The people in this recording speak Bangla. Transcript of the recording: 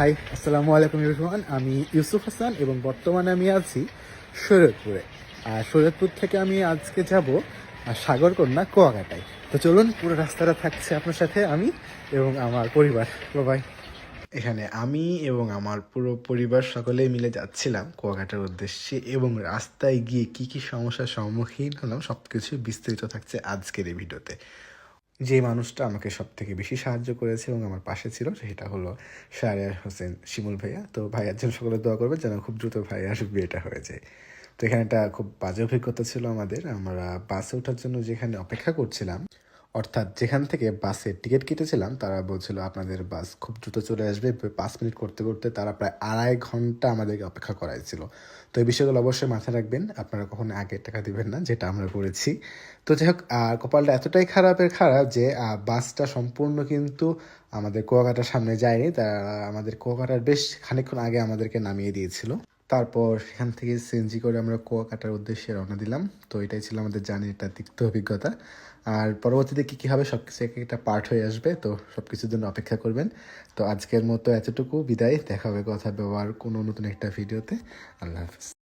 হাই, আসসালামু আলাইকুম ইরফান। আমি ইউসুফ হাসান এবং বর্তমানে আমি আছি শরীয়তপুরে আর শরীয়তপুর থেকে আমি আজকে যাব সাগরকন্যা কুয়াকাটায়। তো চলুন, পুরো রাস্তাটা থাকছে আপনার সাথে আমি এবং আমার পরিবার। বাই এখানে আমি এবং আমার পুরো পরিবার সকলেই মিলে যাচ্ছিলাম কুয়াকাটার উদ্দেশ্যে এবং রাস্তায় গিয়ে কি কি সমস্যার সম্মুখীন হলাম সব কিছু বিস্তারিত থাকছে আজকের এই ভিডিওতে। যে মানুষটা আমাকে সব থেকে বেশি সাহায্য করেছে এবং আমার পাশে ছিল সেটা হলো শাহরিয়ার হোসেন শিমুল ভাইয়া। তো ভাইয়ার জন্য সকলে দোয়া করবে যেন খুব দ্রুত ভাইয়ার বিয়েটা হয়ে যায়। তো এখানে একটা খুব বাজে অভিজ্ঞতা ছিল আমাদের। আমরা বাসে ওঠার জন্য যেখানে অপেক্ষা করছিলাম অর্থাৎ যেখান থেকে বাসে টিকিট কেটেছিলাম, তারা বলছিল আপনাদের বাস খুব দ্রুত চলে আসবে। পাঁচ মিনিট করতে করতে তারা প্রায় আড়াই ঘণ্টা আমাদেরকে অপেক্ষা করাইছিল। তো এই বিষয়গুলো অবশ্যই মাথায় রাখবেন। আপনারা কখনো আগে টাকা দিবেন না, যেটা আমরা করেছি। তো যাই হোক কপালটা এতটাই খারাপের খারাপ যে বাসটা সম্পূর্ণ কিন্তু আমাদের কুয়াকাটার সামনে যায়নি। তারা আমাদের কুয়াকাটার বেশ খানিকক্ষণ আগে আমাদেরকে নামিয়ে দিয়েছিল। তারপর সেখান থেকে সিএনজি করে আমরা কুয়াকাটার উদ্দেশ্যে রওনা দিলাম। তো এটাই ছিল আমাদের জার্নির একটা তিক্ত অভিজ্ঞতা। আর পরবর্তীতে কী কী হবে সব কিছু এক একটা পার্ট হয়ে আসবে, তো সব কিছুর জন্য অপেক্ষা করবেন। তো আজকের মতো এতটুকু, বিদায়। দেখা হবে, কথা ব্যবহার কোনো নতুন একটা ভিডিওতে আল্লাহ হাফিজ।